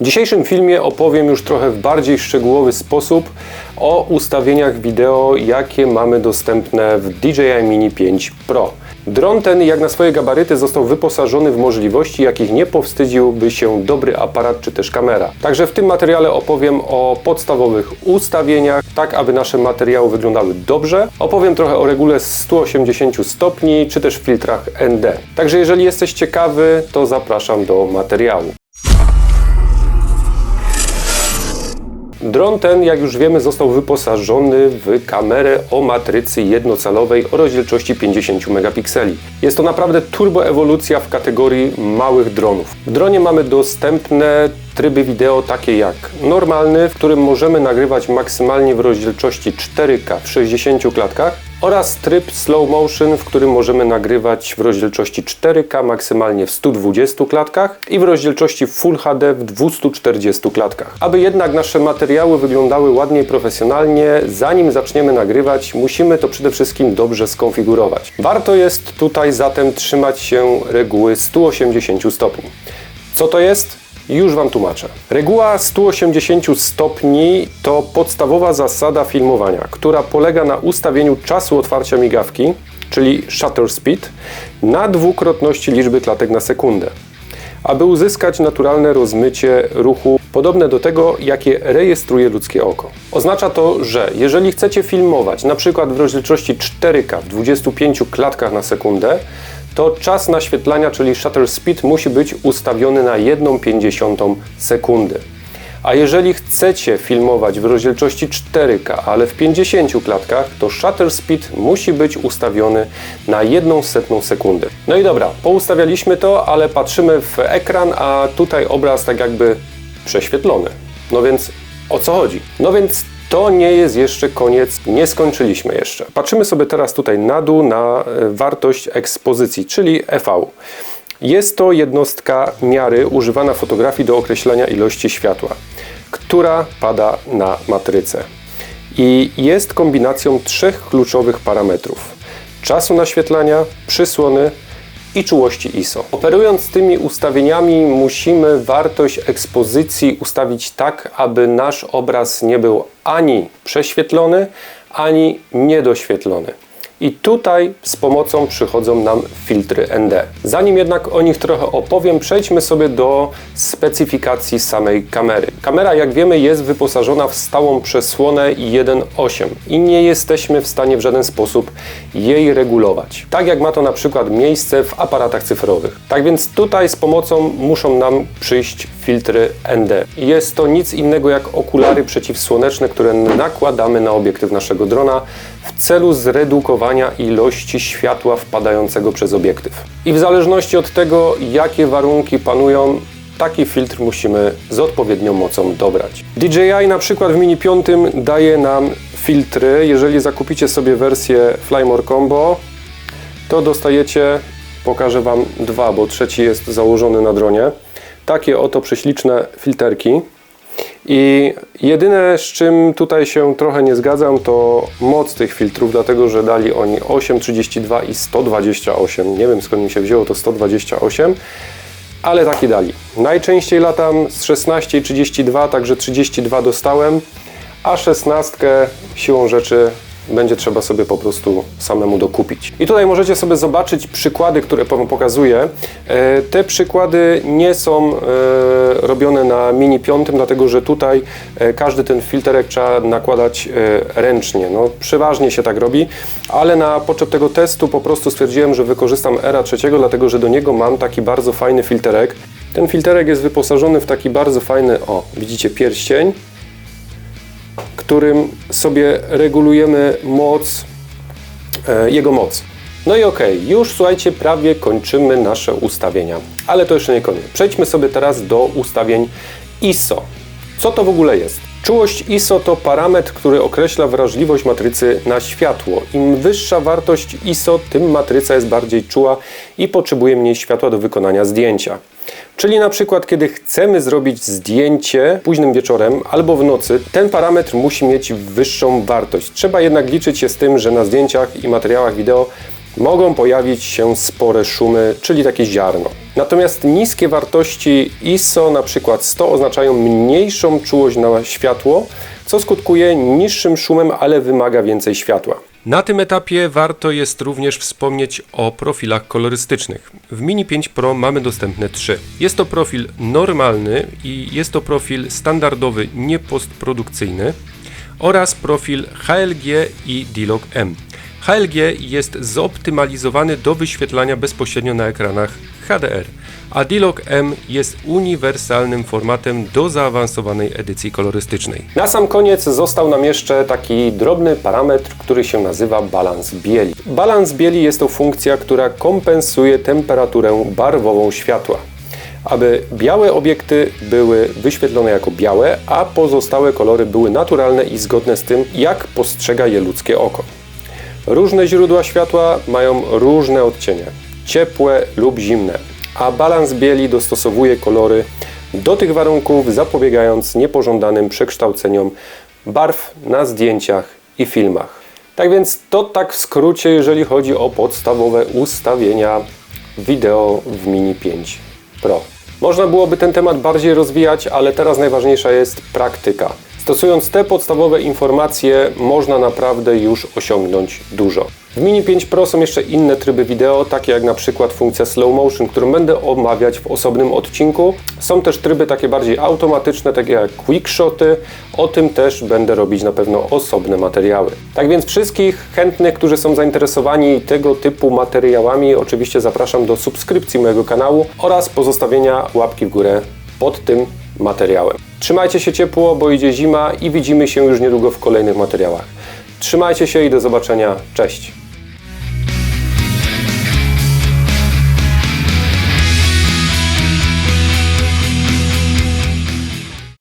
W dzisiejszym filmie opowiem już trochę w bardziej szczegółowy sposób o ustawieniach wideo, jakie mamy dostępne w DJI Mini 5 Pro. Dron ten, jak na swoje gabaryty, został wyposażony w możliwości, jakich nie powstydziłby się dobry aparat czy też kamera. Także w tym materiale opowiem o podstawowych ustawieniach, tak aby nasze materiały wyglądały dobrze. Opowiem trochę o regule 180 stopni, czy też filtrach ND. Także jeżeli jesteś ciekawy, to zapraszam do materiału. Dron ten, jak już wiemy, został wyposażony w kamerę o matrycy jednocalowej o rozdzielczości 50 megapikseli. Jest to naprawdę turboewolucja w kategorii małych dronów. W dronie mamy dostępne tryby wideo takie jak normalny, w którym możemy nagrywać maksymalnie w rozdzielczości 4K w 60 klatkach oraz tryb slow motion, w którym możemy nagrywać w rozdzielczości 4K maksymalnie w 120 klatkach i w rozdzielczości Full HD w 240 klatkach. Aby jednak nasze materiały wyglądały ładnie i profesjonalnie, zanim zaczniemy nagrywać, musimy to przede wszystkim dobrze skonfigurować. Warto jest tutaj zatem trzymać się reguły 180 stopni. Co to jest? Już Wam tłumaczę. Reguła 180 stopni to podstawowa zasada filmowania, która polega na ustawieniu czasu otwarcia migawki, czyli shutter speed, na dwukrotności liczby klatek na sekundę, aby uzyskać naturalne rozmycie ruchu podobne do tego, jakie rejestruje ludzkie oko. Oznacza to, że jeżeli chcecie filmować przykład w rozdzielczości 4K w 25 klatkach na sekundę, to czas naświetlania, czyli shutter speed, musi być ustawiony na 1,5 sekundy. A jeżeli chcecie filmować w rozdzielczości 4K, ale w 50 klatkach, to shutter speed musi być ustawiony na 1 setną sekundy. No i dobra, poustawialiśmy to, ale patrzymy w ekran, a tutaj obraz tak jakby prześwietlony. No więc o co chodzi? No więc to nie jest jeszcze koniec, nie skończyliśmy jeszcze. Patrzymy sobie teraz tutaj na dół na e, wartość ekspozycji, czyli EV. Jest to jednostka miary używana w fotografii do określenia ilości światła, która pada na matrycę. I jest kombinacją trzech kluczowych parametrów: czasu naświetlania, przysłony i czułości ISO. Operując tymi ustawieniami musimy wartość ekspozycji ustawić tak, aby nasz obraz nie był ani prześwietlony, ani niedoświetlony. I tutaj z pomocą przychodzą nam filtry ND. Zanim jednak o nich trochę opowiem, przejdźmy sobie do specyfikacji samej kamery. Kamera, jak wiemy, jest wyposażona w stałą przesłonę 1.8 i nie jesteśmy w stanie w żaden sposób jej regulować. Tak jak ma to na przykład miejsce w aparatach cyfrowych. Tak więc tutaj z pomocą muszą nam przyjść filtry ND. Jest to nic innego jak okulary przeciwsłoneczne, które nakładamy na obiektyw naszego drona w celu zredukowania ilości światła wpadającego przez obiektyw. I w zależności od tego, jakie warunki panują, taki filtr musimy z odpowiednią mocą dobrać. DJI na przykład w Mini 5 daje nam filtry. Jeżeli zakupicie sobie wersję Flymore Combo, to dostajecie, pokażę Wam dwa, bo trzeci jest założony na dronie. Takie oto prześliczne filterki. I jedyne z czym tutaj się trochę nie zgadzam to moc tych filtrów, dlatego że dali oni 8,32 i 128. Nie wiem skąd mi się wzięło to 128, ale taki dali. Najczęściej latam z 16,32, także 32 dostałem, a 16 siłą rzeczy będzie trzeba sobie po prostu samemu dokupić. I tutaj możecie sobie zobaczyć przykłady, które Wam pokazuję. E, te przykłady nie są e, robione na Mini 5, dlatego że tutaj e, każdy ten filterek trzeba nakładać ręcznie. No, przeważnie się tak robi, ale na potrzeb tego testu po prostu stwierdziłem, że wykorzystam ERA 3, dlatego że do niego mam taki bardzo fajny filterek. Ten filterek jest wyposażony w taki bardzo fajny, o widzicie pierścień, którym sobie regulujemy moc, e, jego moc. No i ok, już słuchajcie, prawie kończymy nasze ustawienia. Ale to jeszcze nie koniec. Przejdźmy sobie teraz do ustawień ISO. Co to w ogóle jest? Czułość ISO to parametr, który określa wrażliwość matrycy na światło. Im wyższa wartość ISO, tym matryca jest bardziej czuła i potrzebuje mniej światła do wykonania zdjęcia. Czyli na przykład, kiedy chcemy zrobić zdjęcie późnym wieczorem albo w nocy, ten parametr musi mieć wyższą wartość. Trzeba jednak liczyć się z tym, że na zdjęciach i materiałach wideo mogą pojawić się spore szumy, czyli takie ziarno. Natomiast niskie wartości ISO, na przykład 100, oznaczają mniejszą czułość na światło, co skutkuje niższym szumem, ale wymaga więcej światła. Na tym etapie warto jest również wspomnieć o profilach kolorystycznych. W Mini 5 Pro mamy dostępne trzy. Jest to profil normalny i jest to profil standardowy, niepostprodukcyjny oraz profil HLG i D-Log M. HLG jest zoptymalizowany do wyświetlania bezpośrednio na ekranach HDR, a D-Log M jest uniwersalnym formatem do zaawansowanej edycji kolorystycznej. Na sam koniec został nam jeszcze taki drobny parametr, który się nazywa balans bieli. Balans bieli jest to funkcja, która kompensuje temperaturę barwową światła aby białe obiekty były wyświetlone jako białe, a pozostałe kolory były naturalne i zgodne z tym, jak postrzega je ludzkie oko. Różne źródła światła mają różne odcienie, ciepłe lub zimne, a balans bieli dostosowuje kolory do tych warunków, zapobiegając niepożądanym przekształceniom barw na zdjęciach i filmach. Tak więc to tak w skrócie, jeżeli chodzi o podstawowe ustawienia wideo w Mini 5 Pro. Można byłoby ten temat bardziej rozwijać, ale teraz najważniejsza jest praktyka. Stosując te podstawowe informacje, można naprawdę już osiągnąć dużo. W Mini 5 Pro są jeszcze inne tryby wideo, takie jak na przykład funkcja slow motion, którą będę omawiać w osobnym odcinku. Są też tryby takie bardziej automatyczne, takie jak quickshoty. O tym też będę robić na pewno osobne materiały. Tak więc wszystkich chętnych, którzy są zainteresowani tego typu materiałami, oczywiście zapraszam do subskrypcji mojego kanału oraz pozostawienia łapki w górę pod tym materiałem. Trzymajcie się ciepło, bo idzie zima i widzimy się już niedługo w kolejnych materiałach. Trzymajcie się i do zobaczenia. Cześć!